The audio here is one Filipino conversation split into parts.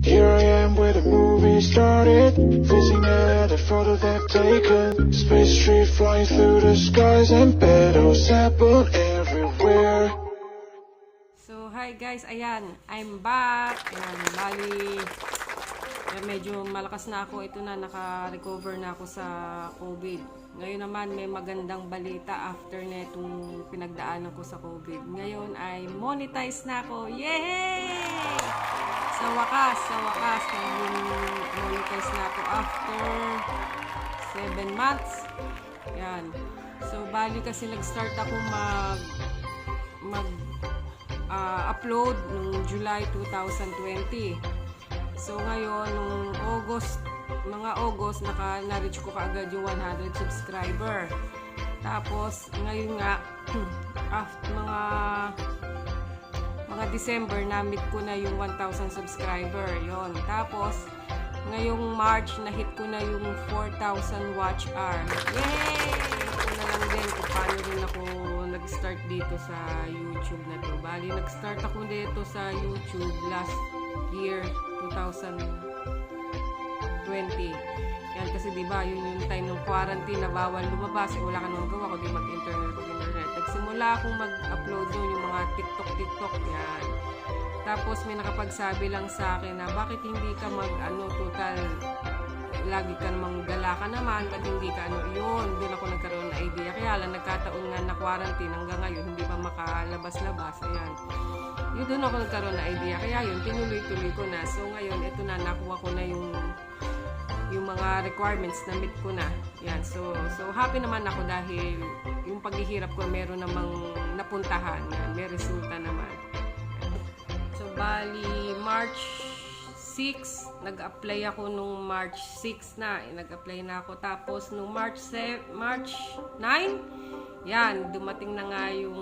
Here I am where the movie started Freezing at a photo they've taken Space tree flying through the skies And petals happen everywhere So, hi guys, ayan, I'm back. Ayan, bali, eh, medyo malakas na ako. Ito na, naka-recover na ako sa COVID. Ngayon naman, may magandang balita after na itong pinagdaanan ko sa COVID. Ngayon ay monetize na ako. Yay! Sa wakas, sa wakas, monetize na ako after 7 months. Yan. So, bali kasi nag-start ako mag mag ah, upload noong July 2020. So ngayon, nung August, mga August, naka, na-reach ko kaagad yung 100 subscriber. Tapos, ngayon nga, after mga mga December, na-meet ko na yung 1,000 subscriber. yon Tapos, ngayong March, na-hit ko na yung 4,000 watch hour. Yay! Ito na lang din kung paano rin ako nag-start dito sa YouTube na to. Bali, nag-start ako dito sa YouTube last year, 2020. Yan kasi 'di ba, yun yung time ng quarantine na bawal lumabas, eh, wala ka nang gawa kundi mag-internet pag internet. Nagsimula akong mag-upload doon yung mga TikTok TikTok yan. Tapos may nakapagsabi lang sa akin na bakit hindi ka mag ano total lagi ka namang gala ka naman, ba't hindi ka ano yun? Doon ako nagkaroon ng idea. Kaya lang nagkataon nga na quarantine hanggang ngayon, hindi pa makalabas-labas. Ayan. Yun doon ako nagkaroon ng idea. Kaya yun, tinuloy-tuloy ko na. So ngayon, ito na, nakuha ko na yung yung mga requirements na meet ko na. Yan. So, so happy naman ako dahil yung paghihirap ko meron namang napuntahan. Yan. May resulta naman. So, bali, March 6, nag-apply ako nung March 6 na. Eh, Nag-apply na ako. Tapos, nung March, se- March 9, yan, dumating na nga yung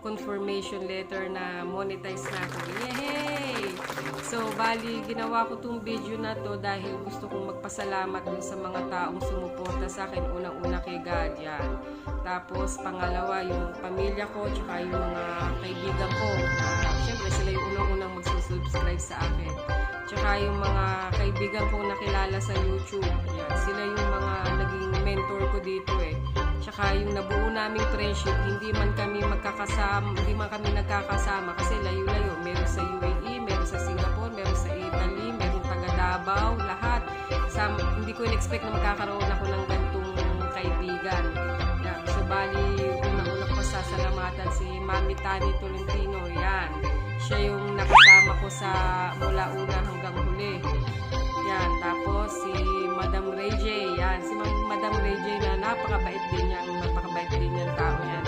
confirmation letter na monetize na ako. Yay! So, bali, ginawa ko tong video na to dahil gusto kong magpasalamat dun sa mga taong sumuporta sa akin. Unang-una kay God, yan. Tapos, pangalawa, yung pamilya ko, tsaka yung mga kaibigan ko. Na, syempre, sila yung unang-unang magsusubscribe sa akin. Tsaka yung mga kaibigan kong nakilala sa YouTube. Yan. Sila yung mga naging mentor ko dito eh. Tsaka yung nabuo naming friendship, hindi man kami magkakasama, hindi man kami nagkakasama kasi layo-layo. Meron sa UAE, meron sa Singapore, meron sa Italy, meron taga Davao, lahat. Sa, hindi ko in-expect na magkakaroon ako ng gantong kaibigan. Yan. So, bali, una-una ko sasalamatan si Mami Tani Tolentino. Yan. Siya yung nakasama ko sa mula una hanggang huli. Napakabait din yan. Napakabait din yan tao yan.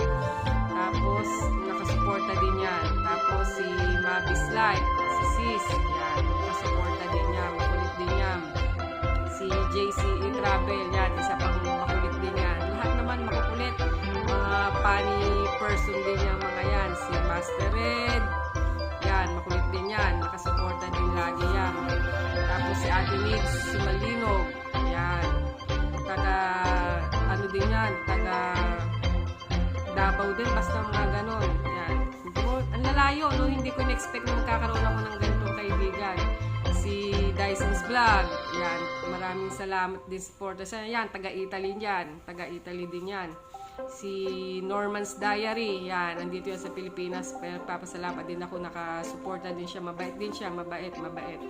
Tapos, nakasuporta din yan. Tapos, si Mabis Life. Si Sis. Yan. Nakasuporta din yan. Makulit din yan. Si JCE Travel. Yan. Isa pang makulit din yan. Lahat naman makukulit. Mga funny person din yan mga yan. Si Master Red. Yan. Makulit din yan. Nakasuporta din lagi yan. Tapos si Ate Nids. Si Malinog. Yan. Taga, din yan. Taga, Davao din, basta mga ganon. Yan. Ang lalayo, no? Hindi ko na-expect na magkakaroon ako ng ganitong kaibigan. Si Dyson's Vlog, yan. Maraming salamat din supporter sa yan. Taga-Italy yan. Taga-Italy din yan. Si Norman's Diary, yan. Nandito yan sa Pilipinas. Pero papasalamat din ako. Nakasuporta din siya. Mabait din siya. Mabait, mabait.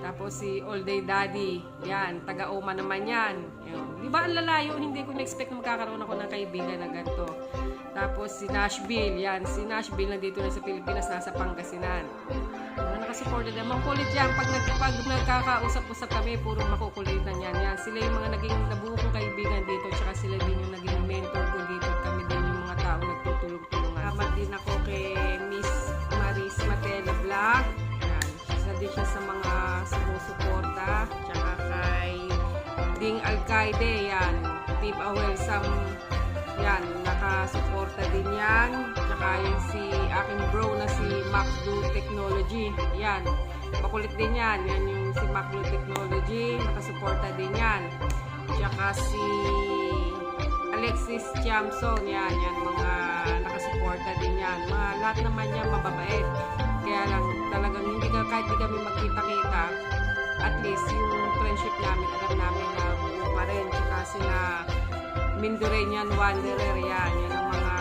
Tapos si All Day Daddy, yan. Taga-Oma naman yan. Yun. Di ba ang lalayo? Hindi ko na-expect na magkakaroon ako ng kaibigan na ganito. Tapos si Nashville, yan. Si Nashville nandito na sa Pilipinas, nasa Pangasinan. Nakasuporta din. Makulit yan. Pag, nag, pag nagkakausap-usap kami, puro makukulitan yan. yan. Sila yung mga naging nabuo kong kaibigan dito, tsaka sila din yung naging mentor ko dito. Kami din yung mga tao nagtutulong-tulungan. Salamat din ako kay Miss Maris Matela Vlog. Yan. Isa din siya sa mga sumusuporta. Tsaka kay Ding Alcaide, yan. Team Awel Sam yan, nakasuporta din yan. Tsaka yung si aking bro na si Macdo Technology. Yan, makulit din yan. Yan yung si Macdo Technology, nakasuporta din yan. Tsaka si Alexis Chamson, yan, yan mga nakasuporta din yan. Mga lahat naman yan mababait. Kaya lang talagang hindi ka, kahit di kami magkita-kita, at least yung friendship Mindorenian Wanderer yan. Yan ang mga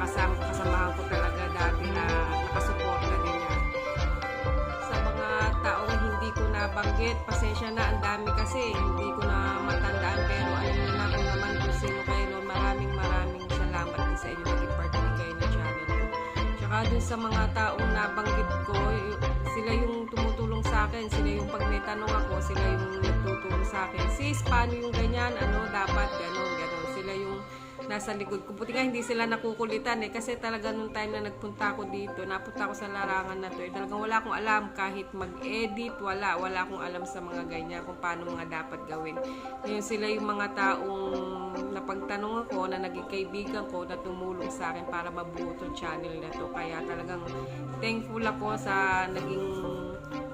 kasama, kasamahan ko talaga dati na nakasuporta din yan. Sa mga taong hindi ko nabanggit, pasensya na, ang dami kasi, hindi ko na matandaan. Pero alam niyo na kung naman kung sino kayo noon. Maraming maraming salamat din sa inyo. Naging part din kayo ng channel ko. Tsaka dun sa mga taong nabanggit ko, sila yung tumutulong sa akin. Sila yung pag may tanong ako, sila yung nagtutulong sa akin. Sis, paano yung ganyan? Ano, dapat, ganon, Sila yung nasa likod ko. Buti nga hindi sila nakukulitan eh. Kasi talaga nung time na nagpunta ako dito, napunta ako sa larangan na to. Eh, talagang wala akong alam kahit mag-edit, wala. Wala akong alam sa mga ganyan kung paano mga dapat gawin. Ngayon sila yung mga taong napagtanong ako na naging kaibigan ko na tumulong sa akin para mabuo tong channel na to. Kaya talagang thankful ako sa naging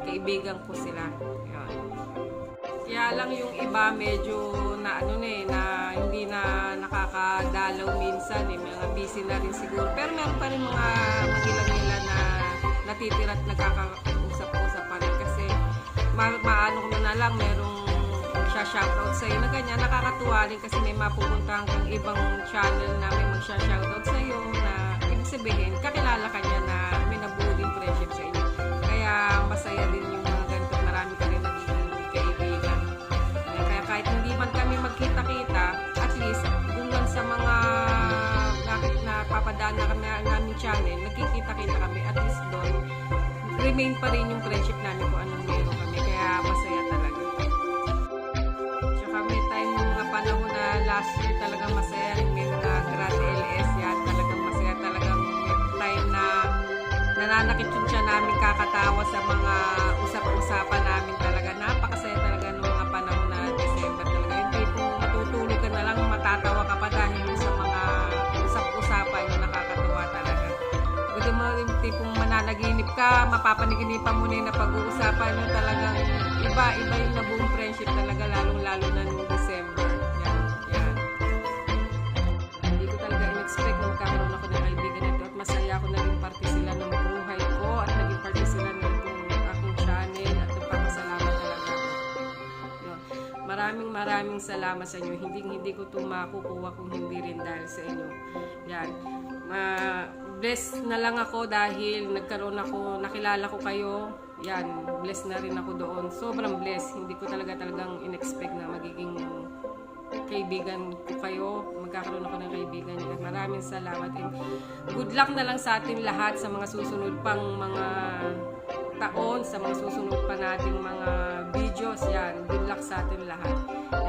kaibigan ko sila. Yun. Kaya lang yung iba medyo na ano na eh, na hindi na nakakadalaw minsan eh, mga busy na rin siguro. Pero meron pa rin mga magilang-ilan na natitira at nagkakausap-usap kasi ma- maano ko na lang merong magsha-shoutout sa'yo na ganyan. Nakakatuwa rin kasi may mapupuntahan kang ibang channel na may magsha-shoutout sa'yo na ibig sabihin, kakilala ka niya na may nabuo din friendship sa inyo. Kaya masaya din yung na papadaan na kami namin channel, nagkikita-kita kami at least doon remain pa rin yung friendship namin kung anong meron kami. Kaya masaya talaga. Tsaka may time mga panahon na last year talagang masaya rin. May mga grad LS yan. Talagang masaya talagang may time na nananakit yung siya namin kakatawa sa mga usap-usapan namin tipong mananaginip ka, mapapaniginipan mo na yung napag-uusapan nyo talagang iba, iba yung nabuong friendship talaga, lalong-lalo na nung December. Yan, yan. Hindi ko talaga in-expect na magkakaroon ako ng kaibigan nito at masaya ako naging parte sila ng buhay ko at naging parte sila ng itong aking channel at nagpapasalamat talaga. Yun. Maraming maraming salamat sa inyo. Hindi hindi ko ito makukuha kung hindi rin dahil sa inyo. Yan. Ma bless na lang ako dahil nagkaroon ako, nakilala ko kayo. Yan, bless na rin ako doon. Sobrang bless. Hindi ko talaga talagang in-expect na magiging kaibigan ko kayo. Magkakaroon ako ng kaibigan. Maraming salamat. And good luck na lang sa atin lahat sa mga susunod pang mga taon, sa mga susunod pa nating mga videos. Yan, good luck sa atin lahat. Yan.